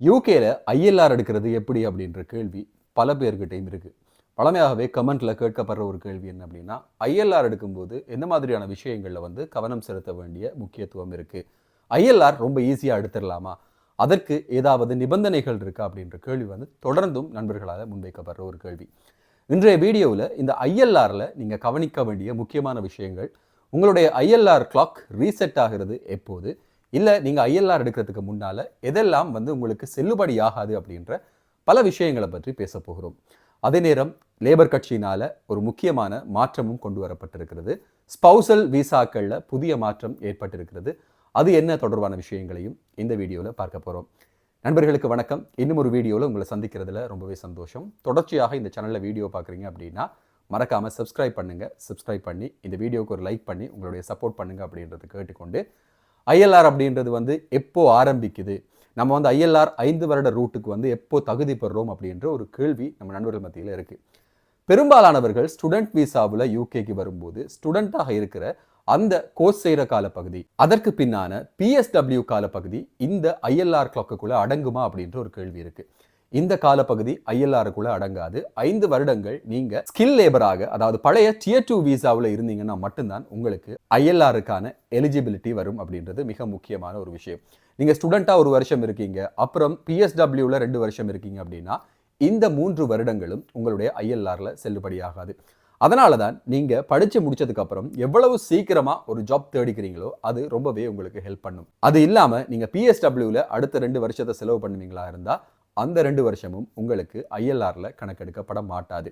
யூகேல ஐஎல்ஆர் எடுக்கிறது எப்படி அப்படின்ற கேள்வி பல பேர்கிட்டையும் இருக்குது பழமையாகவே கமெண்ட்டில் கேட்கப்படுற ஒரு கேள்வி என்ன அப்படின்னா ஐஎல்ஆர் எடுக்கும்போது எந்த மாதிரியான விஷயங்களில் வந்து கவனம் செலுத்த வேண்டிய முக்கியத்துவம் இருக்குது ஐஎல்ஆர் ரொம்ப ஈஸியாக எடுத்துடலாமா? அதற்கு ஏதாவது நிபந்தனைகள் இருக்கா அப்படின்ற கேள்வி வந்து தொடர்ந்தும் நண்பர்களால் முன்வைக்கப்படுற ஒரு கேள்வி. இன்றைய வீடியோவில் இந்த ஐஎல்ஆரில் நீங்கள் கவனிக்க வேண்டிய முக்கியமான விஷயங்கள் உங்களுடைய ஐஎல்ஆர் கிளாக் ரீசெட் ஆகிறது எப்போது? இல்லை நீங்கள் ஐஎல்ஆர் எடுக்கிறதுக்கு முன்னால் எதெல்லாம் வந்து உங்களுக்கு செல்லுபடி ஆகாது அப்படின்ற பல விஷயங்களை பற்றி பேச போகிறோம். அதே நேரம் லேபர் கட்சியினால் ஒரு முக்கியமான மாற்றமும் கொண்டு வரப்பட்டிருக்கிறது. ஸ்பௌசல் விசாக்களில் புதிய மாற்றம் ஏற்பட்டிருக்கிறது. அது என்ன தொடர்பான விஷயங்களையும் இந்த வீடியோவில் பார்க்க போகிறோம் நண்பர்களுக்கு வணக்கம். இன்னும் ஒரு வீடியோவில் உங்களை சந்திக்கிறதுல ரொம்பவே சந்தோஷம். தொடர்ச்சியாக இந்த சேனலில் வீடியோ பார்க்குறீங்க அப்படின்னா மறக்காமல் சப்ஸ்கிரைப் பண்ணுங்கள் சப்ஸ்கிரைப் பண்ணி இந்த வீடியோவுக்கு ஒரு லைக் பண்ணி உங்களுடைய சப்போர்ட் பண்ணுங்கள் அப்படின்றத கேட்டுக்கொண்டு ஐஎல்ஆர் அப்படின்றது வந்து எப்போ ஆரம்பிக்குது? நம்ம வந்து ஐஎல்ஆர் ஐந்து வருட ரூட்டுக்கு வந்து எப்போ தகுதி பெறுறோம் அப்படின்ற ஒரு கேள்வி நம்ம நண்பர்கள் மத்தியில் இருக்குது பெரும்பாலானவர்கள் ஸ்டூடெண்ட் விசாவில் யூகேக்கு வரும்போது ஸ்டூடெண்ட்டாக இருக்கிற அந்த கோர்ஸ் செய்கிற காலப்பகுதி அதற்கு பின்னான பிஎஸ்டபிள்யூ காலப்பகுதி இந்த ஐஎல்ஆர் கிளாக்குக்குள்ளே அடங்குமா அப்படின்ற ஒரு கேள்வி இருக்குது இந்த காலப்பகுதி ஐஎல்ஆருக்குள்ள அடங்காது. ஐந்து வருடங்கள் நீங்க ஸ்கில் லேபராக அதாவது பழைய டியர் டூ விசாவில் இருந்தீங்கன்னா மட்டும்தான் உங்களுக்கு ஐஎல்ஆருக்கான எலிஜிபிலிட்டி வரும் அப்படின்றது மிக முக்கியமான ஒரு விஷயம். நீங்க ஸ்டூடெண்டா ஒரு வருஷம் இருக்கீங்க அப்புறம் பிஎஸ்டபிள்யூல ரெண்டு வருஷம் இருக்கீங்க அப்படின்னா இந்த மூன்று வருடங்களும் உங்களுடைய ஐஎல்ஆரில் செல்லுபடியாகாது. அதனால தான் நீங்கள் படித்து முடிச்சதுக்கப்புறம் எவ்வளவு சீக்கிரமாக ஒரு ஜாப் தேடிக்கிறீங்களோ அது ரொம்பவே உங்களுக்கு ஹெல்ப் பண்ணும். அது இல்லாமல் நீங்கள் பிஎஸ்டபிள்யூவில் அடுத்த ரெண்டு வருஷத்தை செலவு பண்ணுவீங்களா இருந்தால் அந்த ரெண்டு வருஷமும் உங்களுக்கு ஐஎல்ஆரில் கணக்கெடுக்கப்பட மாட்டாது.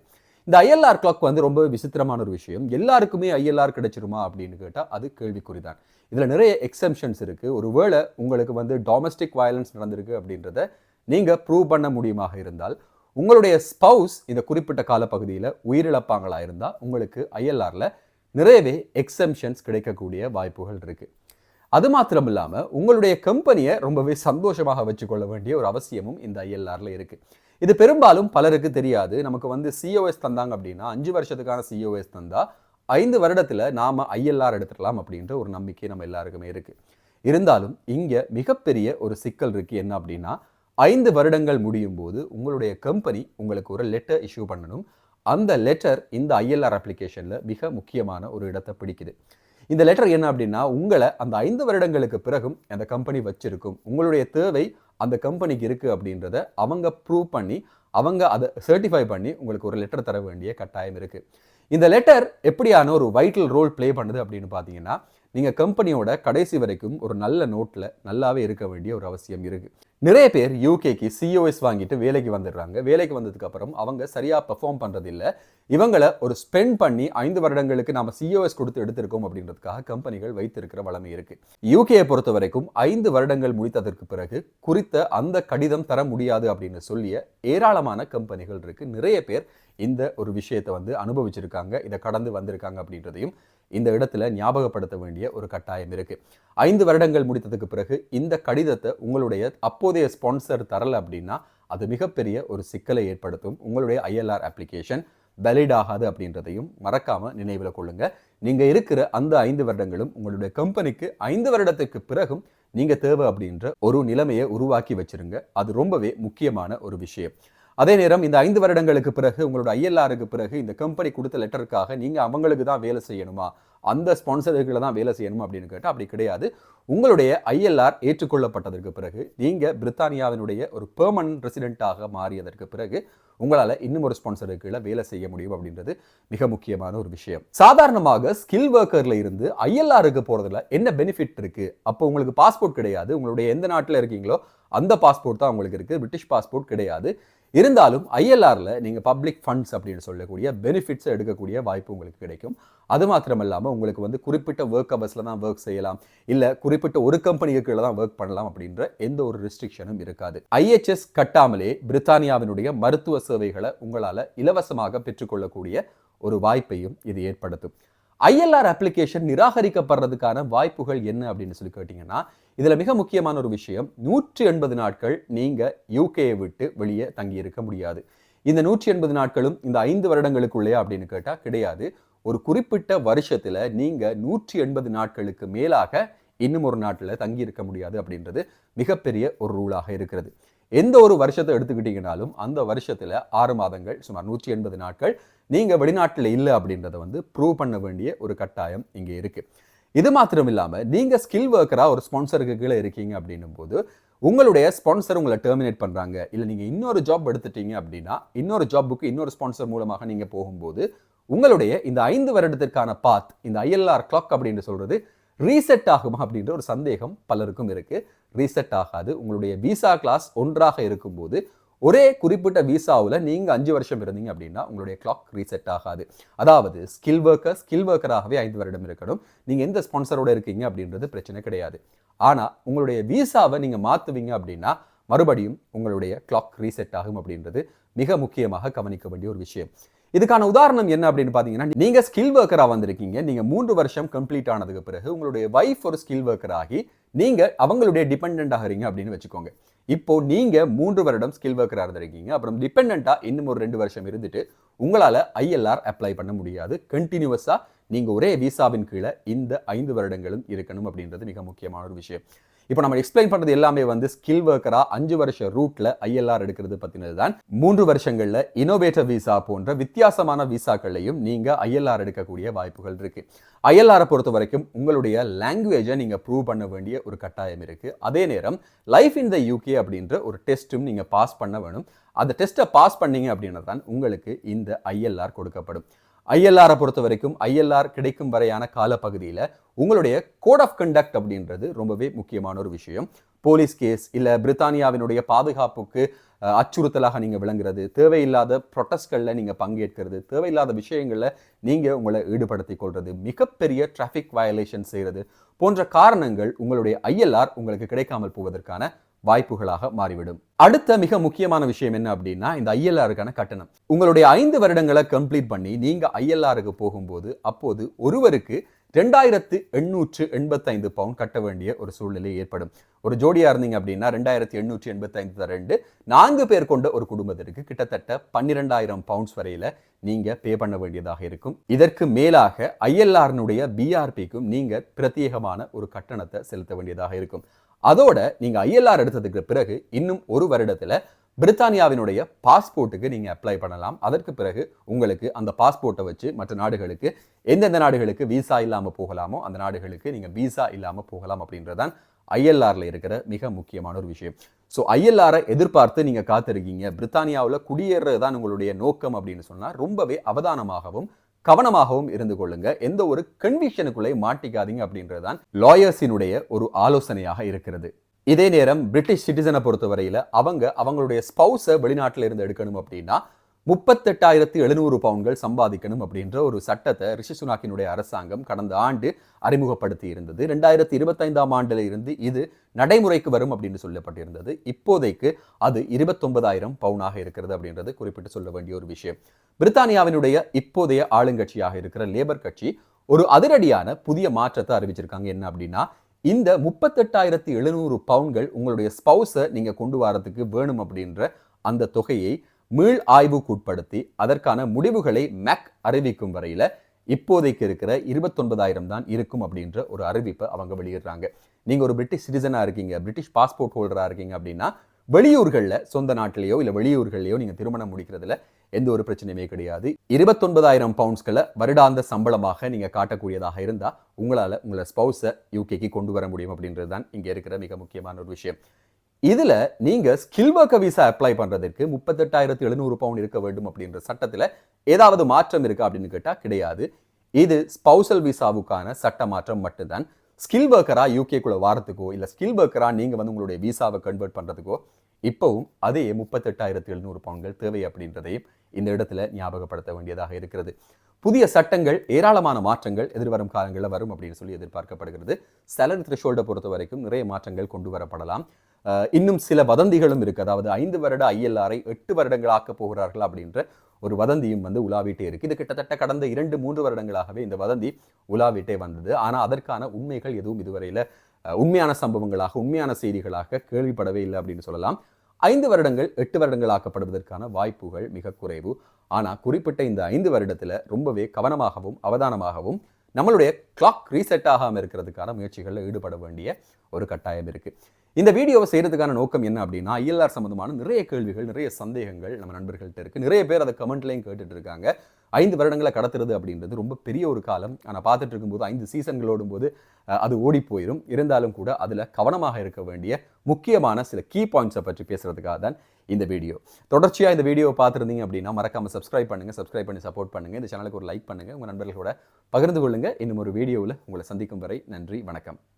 இந்த ஐஎல்ஆர் கிளாக் வந்து ரொம்ப விசித்திரமான ஒரு விஷயம். எல்லாருக்குமே ஐஎல்ஆர் கிடைச்சிருமா அப்படின்னு கேட்டால் அது கேள்விக்குறி தான். இதில் நிறைய எக்ஸம்ஷன்ஸ் இருக்குது ஒருவேளை உங்களுக்கு வந்து டொமஸ்டிக் வயலன்ஸ் நடந்திருக்கு அப்படின்றத நீங்கள் ப்ரூவ் பண்ண முடியுமாக இருந்தால் உங்களுடைய ஸ்பவுஸ் இந்த குறிப்பிட்ட காலப்பகுதியில் உயிரிழப்பாங்களா இருந்தால் உங்களுக்கு ஐஎல்ஆரில் நிறையவே எக்ஸம்ஷன்ஸ் கிடைக்கக்கூடிய வாய்ப்புகள் இருக்குது அது மாத்திரம் இல்லாமல் உங்களுடைய கம்பெனியை ரொம்பவே சந்தோஷமாக வச்சுக்கொள்ள வேண்டிய ஒரு அவசியமும் இந்த ஐஎல்ஆரில் இருக்குது இது பெரும்பாலும் பலருக்கு தெரியாது. நமக்கு வந்து சிஓஎஸ் தந்தாங்க அப்படின்னா அஞ்சு வருஷத்துக்கான சிஓஎஸ் தந்தா ஐந்து வருடத்தில் நாம் ஐஎல்ஆர் எடுத்துடலாம் அப்படின்ற ஒரு நம்பிக்கை நம்ம எல்லாருக்குமே இருக்குது இருந்தாலும் இங்கே மிகப்பெரிய ஒரு சிக்கல் இருக்குது என்ன அப்படின்னா ஐந்து வருடங்கள் முடியும் போது உங்களுடைய கம்பெனி உங்களுக்கு ஒரு லெட்டர் இஷ்யூ பண்ணணும். அந்த லெட்டர் இந்த ஐஎல்ஆர் அப்ளிகேஷனில் மிக முக்கியமான ஒரு இடத்தை பிடிக்குது. இந்த லெட்டர் என்ன அப்படின்னா உங்களை அந்த ஐந்து வருடங்களுக்கு பிறகும் அந்த கம்பெனி வச்சிருக்கும். உங்களுடைய தேவை அந்த கம்பெனிக்கு இருக்குது அப்படின்றத அவங்க ப்ரூவ் பண்ணி அவங்க அதை சர்டிஃபை பண்ணி உங்களுக்கு ஒரு லெட்டர் தர வேண்டிய கட்டாயம் இருக்குது இந்த லெட்டர் எப்படியான ஒரு வைட்டல் ரோல் ப்ளே பண்ணுது அப்படின்னு பார்த்தீங்கன்னா நீங்கள் கம்பெனியோட கடைசி வரைக்கும் ஒரு நல்ல நோட்டில் நல்லாவே இருக்க வேண்டிய ஒரு அவசியம் இருக்குது நிறைய பேர் யூகேக்கு சிஓஎஸ் வாங்கிட்டு வேலைக்கு வந்துடுறாங்க. வேலைக்கு வந்ததுக்கப்புறம் அவங்க சரியாக பெர்ஃபார்ம் பண்ணுறதில்ல இவங்களை ஒரு ஸ்பெண்ட் பண்ணி ஐந்து வருடங்களுக்கு நம்ம சிஓஎஸ் கொடுத்து எடுத்திருக்கோம் அப்படின்றதுக்காக கம்பெனிகள் வைத்திருக்கிற வளமை இருக்குது யூகேயை பொறுத்த வரைக்கும் ஐந்து வருடங்கள் முடித்ததற்கு பிறகு குறித்த அந்த கடிதம் தர முடியாது அப்படின்னு சொல்லிய ஏராளமான கம்பெனிகள் இருக்குது நிறைய பேர் இந்த ஒரு விஷயத்தை வந்து அனுபவிச்சிருக்காங்க. இதை கடந்து வந்திருக்காங்க அப்படின்றதையும் இந்த இடத்துல ஞாபகப்படுத்த வேண்டிய ஒரு கட்டாயம் இருக்குது ஐந்து வருடங்கள் முடித்ததுக்கு பிறகு இந்த கடிதத்தை உங்களுடைய அப்போதைய ஸ்பான்சர் தரல அப்படின்னா அது மிகப்பெரிய ஒரு சிக்கலை ஏற்படுத்தும். உங்களுடைய ஐஎல்ஆர் அப்ளிகேஷன் வேலிட் ஆகாது அப்படின்றதையும் மறக்காம நினைவில் கொள்ளுங்க. நீங்க இருக்கிற அந்த ஐந்து வருடங்களும் உங்களுடைய கம்பெனிக்கு ஐந்து வருடத்துக்கு பிறகும் நீங்க தேவை அப்படின்ற ஒரு நிலைமையை உருவாக்கி வச்சிருங்க. அது ரொம்பவே முக்கியமான ஒரு விஷயம். அதே நேரம் இந்த ஐந்து வருடங்களுக்கு பிறகு உங்களோட ஐஎல்ஆருக்கு பிறகு இந்த கம்பெனி கொடுத்த லெட்டருக்காக நீங்கள் அவங்களுக்கு தான் வேலை செய்யணுமா? அந்த ஸ்பான்சர்களை தான் வேலை செய்யணுமா அப்படின்னு கேட்டால் அப்படி கிடையாது. உங்களுடைய ஐஎல்ஆர் ஏற்றுக்கொள்ளப்பட்டதற்கு பிறகு நீங்கள் பிரித்தானியாவினுடைய ஒரு பெர்மனன்ட் ரெசிடென்ட்டாக மாறியதற்கு பிறகு உங்களால் இன்னும் ஒரு ஸ்பான்சருக்கு கீழே வேலை செய்ய முடியும் அப்படின்றது மிக முக்கியமான ஒரு விஷயம். சாதாரணமாக ஸ்கில் ஒர்க்கரில் இருந்து ஐஎல்ஆருக்கு போகிறதுல என்ன பெனிஃபிட் இருக்குது அப்போ உங்களுக்கு பாஸ்போர்ட் கிடையாது. உங்களுடைய எந்த நாட்டில் இருக்கீங்களோ அந்த பாஸ்போர்ட் தான் உங்களுக்கு இருக்குது பிரிட்டிஷ் பாஸ்போர்ட் கிடையாது. இருந்தாலும் ஐஎல்ஆரில் நீங்கள் பப்ளிக் ஃபண்ட்ஸ் அப்படின்னு சொல்லக்கூடிய பெனிஃபிட்ஸை எடுக்கக்கூடிய வாய்ப்பு உங்களுக்கு கிடைக்கும். அது மாத்திரம் இல்லாமல் உங்களுக்கு வந்து குறிப்பிட்ட ஒர்க் அவர்ஸில் தான் ஒர்க் செய்யலாம். இல்லை குறிப்பிட்ட ஒரு கம்பெனிக்கு கீழே தான் ஒர்க் பண்ணலாம் அப்படின்ற எந்த ஒரு ரெஸ்ட்ரிக்ஷனும் இருக்காது. ஐஹெச்எஸ் கட்டாமலே பிரித்தானியாவினுடைய மருத்துவ சேவைகளை உங்களால் இலவசமாக பெற்றுக்கொள்ளக்கூடிய ஒரு வாய்ப்பையும் இது ஏற்படுத்தும். ஐஎல்ஆர் அப்ளிகேஷன் நிராகரிக்கப்படுறதுக்கான வாய்ப்புகள் என்ன அப்படின்னு சொல்லி கேட்டிங்கன்னா இதில் மிக முக்கியமான ஒரு விஷயம் நூற்றி எண்பது நாட்கள் நீங்கள் யூகேயை விட்டு வெளியே தங்கி இருக்க முடியாது. இந்த நூற்றி எண்பது நாட்களும் இந்த ஐந்து வருடங்களுக்குள்ளேயா அப்படின்னு கேட்டால் கிடையாது. ஒரு குறிப்பிட்ட வருஷத்தில் நீங்கள் நூற்றி எண்பது நாட்களுக்கு மேலாக இன்னும் ஒரு நாட்டில் தங்கி இருக்க முடியாது அப்படின்றது மிகப்பெரிய ஒரு ரூலாக இருக்கிறது. எந்த ஒரு வருஷத்தை எடுத்துக்கிட்டீங்கனாலும் அந்த வருஷத்தில் ஆறு மாதங்கள் சுமார் நூற்றி எண்பது நாட்கள் நீங்கள் வெளிநாட்டில் இல்லை அப்படின்றத வந்து ப்ரூவ் பண்ண வேண்டிய ஒரு கட்டாயம் இங்கே இருக்குது இது மாத்திரம் இல்லாமல் நீங்கள் ஸ்கில் ஒர்க்கராக ஒரு ஸ்பான்சருக்கு கீழே இருக்கீங்க அப்படின்னும் போது உங்களுடைய ஸ்பான்சர் உங்களை டெர்மினேட் பண்ணுறாங்க இல்லை நீங்கள் இன்னொரு ஜாப் எடுத்துட்டீங்க அப்படின்னா இன்னொரு ஜாப்புக்கு இன்னொரு ஸ்பான்சர் மூலமாக நீங்கள் போகும்போது உங்களுடைய இந்த ஐந்து வருடத்திற்கான பாத் இந்த ஐஎல்ஆர் கிளாக் அப்படின்னு சொல்கிறது ரீசெட் ஆகுமா அப்படின்ற ஒரு சந்தேகம் பலருக்கும் இருக்குது ரீசெட் ஆகாது. உங்களுடைய விசா கிளாஸ் ஒன்றாக இருக்கும்போது ஒரே குறிப்பிட்ட விசாவில் நீங்கள் அஞ்சு வருஷம் இருந்தீங்க அப்படின்னா உங்களுடைய கிளாக் ரீசெட் ஆகாது. அதாவது ஸ்கில் ஒர்க்கர் ஸ்கில் ஒர்க்கராகவே ஐந்து வருடம் இருக்கணும். நீங்கள் எந்த ஸ்பான்சரோட இருக்கீங்க அப்படின்றது பிரச்சனை கிடையாது. ஆனால் உங்களுடைய விசாவை நீங்கள் மாற்றுவீங்க அப்படின்னா மறுபடியும் உங்களுடைய கிளாக் ரீசெட் ஆகும் அப்படின்றது மிக முக்கியமாக கவனிக்க வேண்டிய ஒரு விஷயம். இதுக்கான உதாரணம் என்ன அப்படின்னு பார்த்தீங்கன்னா நீங்கள் ஸ்கில் ஒர்க்கராக வந்திருக்கீங்க. நீங்கள் மூன்று வருஷம் கம்ப்ளீட் ஆனதுக்கு பிறகு உங்களுடைய வைஃப் ஒரு ஸ்கில் ஒர்க்கர் ஆகி நீங்கள் அவங்களுடைய டிபெண்ட் ஆகிறீங்க அப்படின்னு வச்சுக்கோங்க. இப்போ நீங்கள் மூன்று வருடம் ஸ்கில் ஒர்க்கராக இருந்திருக்கீங்க. அப்புறம் டிபெண்ட்டாக இன்னும் ஒரு ரெண்டு வருஷம் இருந்துட்டு உங்களால ஐஎல்ஆர் அப்ளை பண்ண முடியாது. கண்டினியூவஸாக நீங்கள் ஒரே விசாவின் கீழே இந்த ஐந்து வருடங்களும் இருக்கணும் அப்படின்றது மிக முக்கியமான ஒரு விஷயம். இப்போ நம்ம எக்ஸ்பிளைன் பண்ணுறது எல்லாமே வந்து ஸ்கில் ஒர்க்கராக அஞ்சு வருஷ ரூட்டில் ஐஎல்ஆர் எடுக்கிறது பற்றினது தான் மூன்று வருஷங்களில் இனோவேட்டிவ் விசா போன்ற வித்தியாசமான விசாக்களையும் நீங்கள் ஐஎல்ஆர் எடுக்கக்கூடிய வாய்ப்புகள் இருக்குது ஐஎல்ஆரை பொறுத்த வரைக்கும் உங்களுடைய லாங்குவேஜை நீங்கள் ப்ரூவ் பண்ண வேண்டிய ஒரு கட்டாயம் இருக்குது அதே நேரம் லைஃப் இன் த யூகே அப்படின்ற ஒரு டெஸ்ட்டும் நீங்கள் பாஸ் பண்ண வேணும். அந்த டெஸ்ட்டை பாஸ் பண்ணீங்க அப்படின்னா தான் உங்களுக்கு இந்த ஐஎல்ஆர் கொடுக்கப்படும். ஐஎல்ஆரை பொறுத்த வரைக்கும் ஐஎல்ஆர் கிடைக்கும் வரையான காலப்பகுதியில் உங்களுடைய கோட் ஆஃப் கண்டக்ட் அப்படின்றது ரொம்பவே முக்கியமான ஒரு விஷயம். போலீஸ் கேஸ் இல்லை பிரித்தானியாவினுடைய பாதுகாப்புக்கு அச்சுறுத்தலாக நீங்கள் விளங்குறது தேவையில்லாத ப்ரொட்டஸ்ட்களில் நீங்கள் பங்கேற்கிறது தேவையில்லாத விஷயங்களில் நீங்கள் உங்களை ஈடுபடுத்தி கொள்வது மிகப்பெரிய டிராஃபிக் வயலேஷன் செய்கிறது போன்ற காரணங்கள் உங்களுடைய ஐஎல்ஆர் உங்களுக்கு கிடைக்காமல் போவதற்கான வாய்ப்புகளாக மாறிவிடும். அடுத்த மிக முக்கியமான விஷயம் என்ன அப்படின்னா இந்த ஐஎல்ஆருக்கான கட்டணம். உங்களுடைய ஐந்து வருடங்களை கம்ப்ளீட் பண்ணி நீங்க ஐஎல்ஆருக்கு போகும்போது அப்போது ஒருவருக்கு ரெண்டாயிரத்து எண்ணூற்று எண்பத்தைந்து பவுண்ட் கட்ட வேண்டிய ஒரு சூழ்நிலை ஏற்படும். ஒரு ஜோடியா இருந்தீங்க அப்படின்னா ரெண்டாயிரத்தி எண்ணூற்றி எண்பத்தைந்து ரெண்டு நான்கு பேர் கொண்ட ஒரு குடும்பத்திற்கு கிட்டத்தட்ட பன்னிரெண்டாயிரம் பவுண்ட்ஸ் வரையில நீங்க பே பண்ண வேண்டியதாக இருக்கும். இதற்கு மேலாக ஐஎல்ஆர்னுடைய பிஆர்பிக்கும் நீங்க பிரத்யேகமான ஒரு கட்டணத்தை செலுத்த வேண்டியதாக இருக்கும். அதோட நீங்கள் ஐஎல்ஆர் எடுத்ததுக்கு பிறகு இன்னும் ஒரு வருடத்தில் பிரித்தானியாவினுடைய பாஸ்போர்ட்டுக்கு நீங்கள் அப்ளை பண்ணலாம். அதற்கு பிறகு உங்களுக்கு அந்த பாஸ்போர்ட்டை வச்சு மற்ற நாடுகளுக்கு எந்தெந்த நாடுகளுக்கு விசா இல்லாமல் போகலாமோ அந்த நாடுகளுக்கு நீங்கள் விசா இல்லாமல் போகலாம் அப்படின்றதான் ஐஎல்ஆரில் இருக்கிற மிக முக்கியமான ஒரு விஷயம். ஸோ ஐஎல்ஆரை எதிர்பார்த்து நீங்கள் காத்திருக்கீங்க. பிரித்தானியாவில் குடியேறது தான் உங்களுடைய நோக்கம் அப்படின்னு சொன்னால் ரொம்பவே அவதானமாகவும் கவனமாகவும் இருந்து கொள்ளுங்க. எந்த ஒரு கன்விஷனுக்குள்ளே மாட்டிக்காதீங்க அப்படின்றது தான் லாயர்ஸினுடைய ஒரு ஆலோசனையாக இருக்கிறது. இதே நேரம் பிரிட்டிஷ் சிட்டிசனை பொறுத்தவரையில் அவங்க அவங்களுடைய ஸ்பௌஸை வெளிநாட்டில் இருந்து எடுக்கணும் அப்படின்னா முப்பத்தெட்டாயிரத்தி எழுநூறு பவுன்கள் சம்பாதிக்கணும் அப்படின்ற ஒரு சட்டத்தை ரிஷி சுனாக்கினுடைய அரசாங்கம் கடந்த ஆண்டு அறிமுகப்படுத்தி இருந்தது ரெண்டாயிரத்தி இருபத்தைந்தாம் ஆண்டுல இருந்து இது நடைமுறைக்கு வரும் அப்படின்னு சொல்லப்பட்டிருந்தது. இப்போதைக்கு அது இருபத்தொன்பதாயிரம் பவுனாக இருக்கிறது அப்படின்றது குறிப்பிட்டு சொல்ல வேண்டிய ஒரு விஷயம். பிரித்தானியாவினுடைய இப்போதைய ஆளுங்கட்சியாக இருக்கிற லேபர் கட்சி ஒரு அதிரடியான புதிய மாற்றத்தை அறிவிச்சிருக்காங்க. என்ன அப்படின்னா இந்த முப்பத்தெட்டாயிரத்தி எழுநூறு பவுன்கள் உங்களுடைய ஸ்பௌஸை நீங்கள் கொண்டு வரதுக்கு வேணும் அப்படின்ற அந்த தொகையை மீள் ஆய்வுக்குட்படுத்தி அதற்கான முடிவுகளை மேக் அறிவிக்கும் வரையில இப்போதைக்கு இருக்கிற இருபத்தொன்பதாயிரம் தான் இருக்கும் அப்படின்ற ஒரு அறிவிப்பை அவங்க வெளியிடுறாங்க. நீங்க ஒரு பிரிட்டிஷ் சிட்டிசனாக இருக்கீங்க பிரிட்டிஷ் பாஸ்போர்ட் ஹோல்டரா இருக்கீங்க அப்படின்னா வெளியூர்களில் சொந்த நாட்டிலேயோ இல்லை வெளியூர்கள்லையோ நீங்க திருமணம் முடிக்கிறதுல எந்த ஒரு பிரச்சனையுமே கிடையாது. இருபத்தொன்பதாயிரம் பவுண்ட்ஸ்களை வருடாந்த சம்பளமாக நீங்க காட்டக்கூடியதாக இருந்தா உங்களால உங்களை ஸ்பௌஸை யூகேக்கு கொண்டு வர முடியும் அப்படின்றது தான் இங்கே இருக்கிற மிக முக்கியமான ஒரு விஷயம். இதில் நீங்க ஸ்கில் ஒர்க்கர் விசா அப்ளை பண்ணுறதுக்கு முப்பத்தெட்டாயிரத்தி எழுநூறு பவுன் இருக்க வேண்டும் அப்படின்ற சட்டத்தில் ஏதாவது மாற்றம் இருக்கா அப்படின்னு கேட்டால் கிடையாது. இது ஸ்பௌசல் விசாவுக்கான சட்ட மாற்றம் மட்டும்தான். ஸ்கில் ஒர்க்கராக யூகேக்குள்ளே வாரத்துக்கோ இல்லை ஸ்கில் ஒர்க்கராக நீங்கள் வந்து உங்களுடைய விசாவை கன்வெர்ட் பண்றதுக்கோ இப்போவும் அதே முப்பத்தெட்டாயிரத்து எழுநூறு பவுன்கள் தேவை அப்படின்றதையும் இந்த இடத்துல ஞாபகப்படுத்த வேண்டியதாக இருக்கிறது. புதிய சட்டங்கள் ஏராளமான மாற்றங்கள் எதிர்வரும் காலங்களில் வரும் அப்படின்னு சொல்லி எதிர்பார்க்கப்படுகிறது. சேலரி த்ரிஷோல்டை பொறுத்த வரைக்கும் நிறைய மாற்றங்கள் கொண்டு வரப்படலாம். இன்னும் சில வதந்திகளும் இருக்கு. அதாவது ஐந்து வருட ஐஎல்ஆரை எட்டு வருடங்களாக்க போகிறார்கள் அப்படின்ற ஒரு வதந்தியும் வந்து உலாவிட்டே இருக்கு. இது கிட்டத்தட்ட கடந்த இரண்டு மூன்று வருடங்களாகவே இந்த வதந்தி உலாவிட்டே வந்தது. ஆனால் அதற்கான உண்மைகள் எதுவும் இதுவரையில் உண்மையான சம்பவங்களாக உண்மையான செய்திகளாக கேள்விப்படவே இல்லை அப்படின்னு சொல்லலாம். ஐந்து வருடங்கள் எட்டு வருடங்கள் ஆக்கப்படுவதற்கான வாய்ப்புகள் மிக குறைவு. ஆனால் குறிப்பிட்ட இந்த ஐந்து வருடத்தில் ரொம்பவே கவனமாகவும் அவதானமாகவும் நம்மளுடைய கிளாக் ரீசெட் ஆகாமல் இருக்கிறதுக்கான முயற்சிகளில் ஈடுபட வேண்டிய ஒரு கட்டாயம் இருக்குது இந்த வீடியோவை செய்கிறதுக்கான நோக்கம் என்ன அப்படின்னா ஐஎல்ஆர் சம்மந்தமான நிறைய கேள்விகள் நிறைய சந்தேகங்கள் நம்ம நண்பர்கள்ட்ட இருக்குது நிறைய பேர் அதை கமெண்ட்லையும் கேட்டுட்டு இருக்காங்க. ஐந்து வருடங்களை கடத்துறது அப்படின்றது ரொம்ப பெரிய ஒரு காலம். ஆனால் பார்த்துட்டு இருக்கும்போது ஐந்து சீசன்களோடும் போது அது ஓடி போயிடும் இருந்தாலும் கூட அதில் கவனமாக இருக்க வேண்டிய முக்கியமான சில கீ பாயிண்ட்ஸை பற்றி பேசுகிறதுக்காக தான் இந்த வீடியோ தொடர்ச்சியாக இந்த வீடியோவை பார்த்துருந்தீங்க அப்படின்னா மறக்காமல் சப்ஸ்கிரைப் பண்ணுங்க. சப்ஸ்கிரைப் பண்ணி சப்போர்ட் பண்ணுங்க. இந்த சேனலுக்கு ஒரு லைக் பண்ணுங்க. உங்கள் நண்பர்களோட பகிர்ந்து கொள்ளுங்கள் இன்னும் ஒரு வீடியோவில் உங்களை சந்திக்கும் வரை நன்றி வணக்கம்.